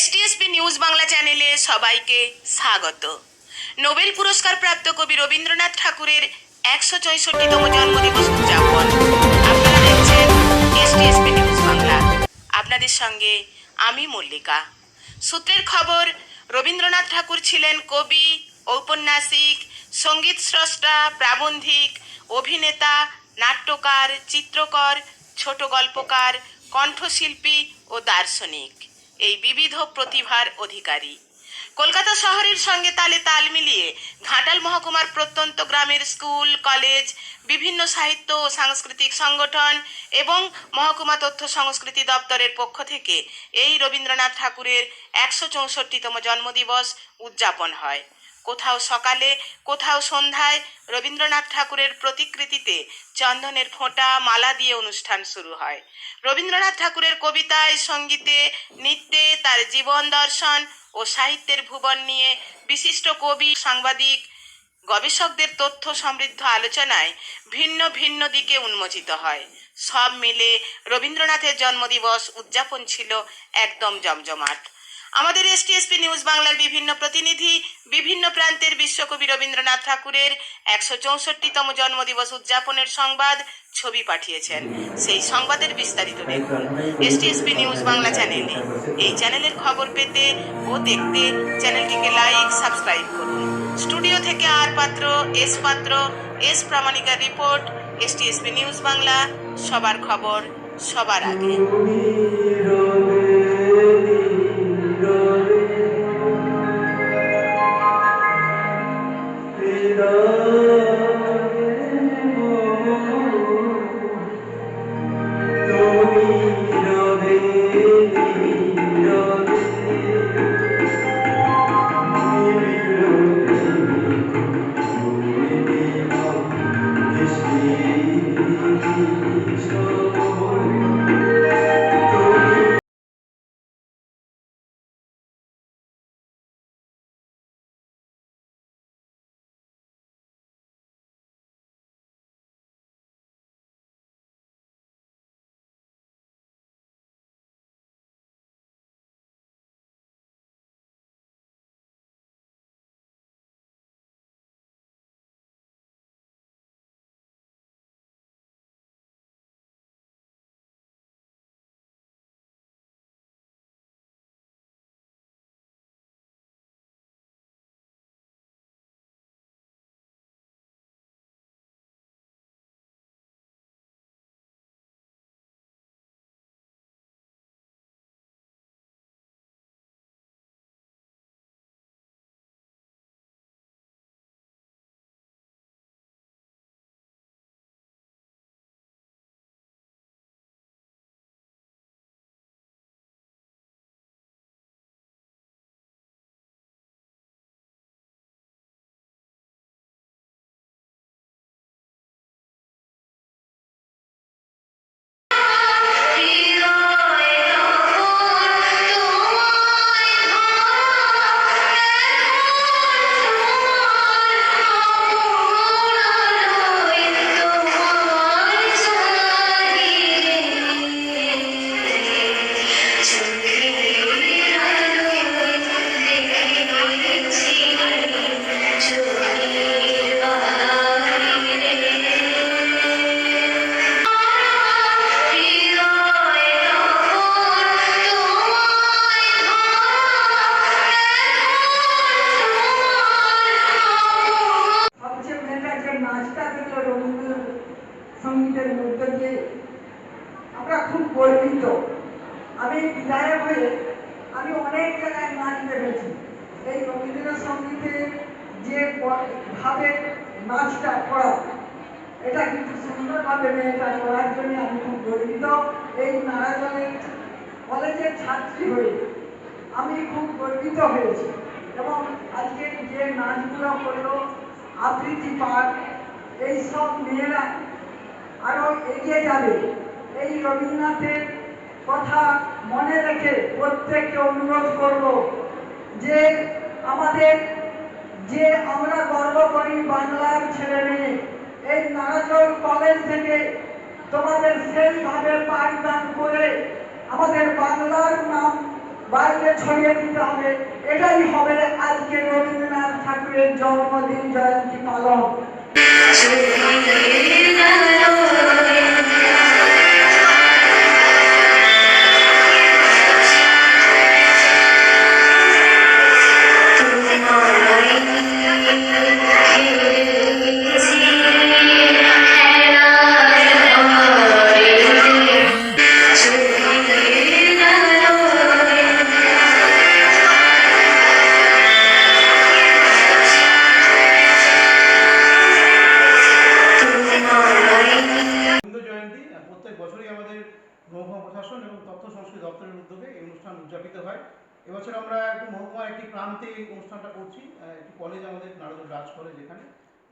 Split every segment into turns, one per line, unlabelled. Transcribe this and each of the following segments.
STSP news Bangla চ্যানেলে সবাইকে স্বাগত। নোবেল পুরস্কার প্রাপ্ত কবি রবীন্দ্রনাথ ঠাকুরের একশো চৌষট্টিতম জন্মদিবস উদযাপন। আপনারা দেখছেন এসটিএসপি নিউজ বাংলা। আপনাদের সঙ্গে আমি মল্লিকা। সূত্রের খবর, রবীন্দ্রনাথ ঠাকুর ছিলেন কবি, ঔপন্যাসিক, সংগীত স্রষ্টা, প্রাবন্ধিক, অভিনেতা, নাট্যকার, চিত্রকর, ছোট গল্পকার, কণ্ঠশিল্পী ও দার্শনিক। এই বিবিধ প্রতিভার অধিকারী। কলকাতা শহরের সঙ্গে তালে তাল মিলিয়ে ঘাটাল মহকুমার প্রত্যন্ত গ্রামের স্কুল, কলেজ, বিভিন্ন সাহিত্য ও সাংস্কৃতিক সংগঠন এবং মহকুমা তথ্য সংস্কৃতি দপ্তরের পক্ষ থেকে এই রবীন্দ্রনাথ ঠাকুরের একশো চৌষট্টিতম জন্মদিবস উদযাপন হয়। কোথাও সকালে, কোথাও সন্ধ্যায় রবীন্দ্রনাথ ঠাকুরের প্রতিকৃতিতে চন্দনের ফোঁটা মালা দিয়ে অনুষ্ঠান শুরু হয়। রবীন্দ্রনাথ ঠাকুরের কবিতায়, সঙ্গীতে, নৃত্যে তার জীবন দর্শন ও সাহিত্যের ভুবন নিয়ে বিশিষ্ট কবি, সাংবাদিক, গবেষকদের তথ্য সমৃদ্ধ আলোচনায় ভিন্ন ভিন্ন দিকে উন্মোচিত হয়। সব মিলে রবীন্দ্রনাথের জন্মদিবস উদযাপন ছিল একদম জমজমাট। আমাদের এসটিএসপি নিউজ বাংলার বিভিন্ন প্রতিনিধি, বিভিন্ন প্রান্তের বিশ্বকবি রবীন্দ্রনাথ ঠাকুরের একশো চৌষট্টিতম জন্মদিবস উদযাপনের সংবাদ ছবি পাঠিয়েছেন। সেই সংবাদের বিস্তারিত দেখুন এসটিএসপি নিউজ বাংলা চ্যানেলে। এই চ্যানেলের খবর পেতে ও দেখতে চ্যানেলটিকে লাইক, সাবস্ক্রাইব করুন। স্টুডিও থেকে R Patra, S Patra, S প্রামাণিকার report, STSP news Bangla, সবার খবর সবার আগে।
Oh. আমরা খুব গর্বিত। আমি বিধায়ক হয়ে আমি অনেক জায়গায় নাচ দেখেছি এই রবীন্দ্রসঙ্গীতে যে ভাবে নাচটা করা, এটা কিন্তু সুন্দরভাবে মেয়েটা করার জন্য আমি খুব গর্বিত। এই নারাজনের কলেজের ছাত্রী হয়ে আমি খুব গর্বিত হয়েছি এবং আজকে যে নাচগুলো করল আবৃত্তি পাঠ, এইসব মেয়েরা আরও এগিয়ে যাবে। এই রবীন্দ্রনাথের কথা মনে রেখে প্রত্যেককে অনুরোধ করব যে আমাদের যে আমরা গর্ব করি বাংলার ছেলে মেয়ে, এই নারাজল কলেজ থেকে তোমাদের শেষভাবে পাঠদান করে আমাদের বাংলার নাম বাইরে ছড়িয়ে দিতে হবে। এটাই হবে আজকে রবীন্দ্রনাথ ঠাকুরের জন্মদিন, জয়ন্তী পালন।
মহকুমা প্রশাসন এবং তথ্য সংস্কৃতি দপ্তরের উদ্যোগে এই অনুষ্ঠান উদযাপিত হয়। এবছর আমরা একটু মহকুমার একটি প্রান্তে এই অনুষ্ঠানটা করছি একটি কলেজ আমাদের নারদ রাজ কলেজ এখানে।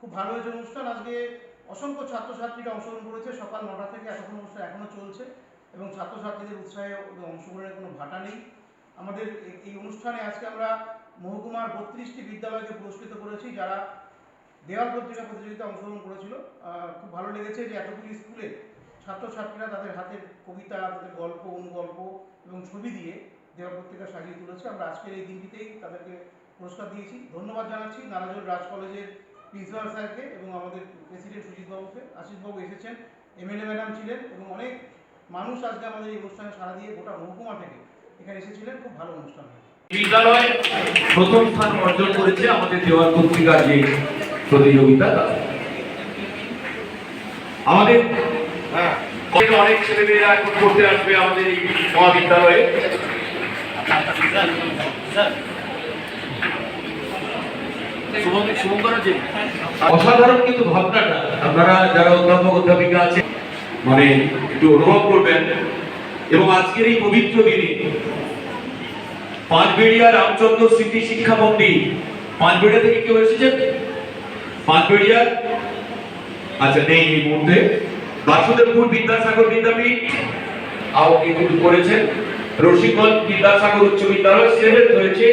খুব ভালো হয়েছে অনুষ্ঠান। আজকে অসংখ্য ছাত্রছাত্রীরা অংশগ্রহণ করেছে। সকাল নটা থেকে এতক্ষণ অনুষ্ঠান এখনও চলছে এবং ছাত্রছাত্রীদের উৎসাহে অংশগ্রহণের কোনো ভাটা নেই। আমাদের এই- এই অনুষ্ঠানে আজকে আমরা মহকুমার বত্রিশটি বিদ্যালয়কে পুরস্কৃত করেছি, যারা দেওয়াল পত্রিকা প্রতিযোগিতা অংশগ্রহণ করেছিল। খুব ভালো লেগেছে যে এতগুলি স্কুলে ছাত্রছাত্রীরা তাদের হাতের কবিতা, তাদের গল্প, অনুগল্প এবং ছবি দিয়ে দেওয়াল পত্রিকা সাজিয়ে তুলেছে। আমরা আজকের এই দিনটিতেই তাদেরকে পুরস্কার দিয়েছি। ধন্যবাদ জানাচ্ছি নারাজল রাজ কলেজের প্রিন্সিপাল স্যারকে এবং আমাদের প্রেসিডেন্ট সুজিতবাবুকে আশিসবাবু এসেছেন, এমএলএ ম্যাডাম ছিলেন এবং অনেক মানুষ আজকে আমাদের এই অনুষ্ঠানে সাড়া দিয়ে গোটা মহকুমা থেকে এখানে এসেছিলেন। খুব ভালো অনুষ্ঠান
বিদ্যালয় প্রথম স্থান অর্জন করেছে আমাদের দেওয়াল পত্রিকার যে প্রতিযোগিতা আমাদের অনেক ছেলেমেয়েরা এখন পড়তে আসবে আমাদের এই মহাবিদ্যালয়ে। অসাধারণ কিন্তু ভাবনাটা। আপনারা যারা অধ্যাপক অধ্যাপিকা আছে মানে একটু অনুভব করবেন। এবং আজকের এই পবিত্র দিনে পাঁচবেড়িয়া রামচন্দ্র স্মৃতি শিক্ষা মন্দির পাঁচবেড়িয়া থেকে কেউ এসেছেন? পাঁচবেড়িয়া আচ্ছা নেই এই মুহূর্তে। বাসুদেবপুর বিদ্যাসাগর বিদ্যাপীঠ। আও করেছেন। রসিকগঞ্জ বিদ্যাসাগর উচ্চ বিদ্যালয় সেভেন্থ হয়েছে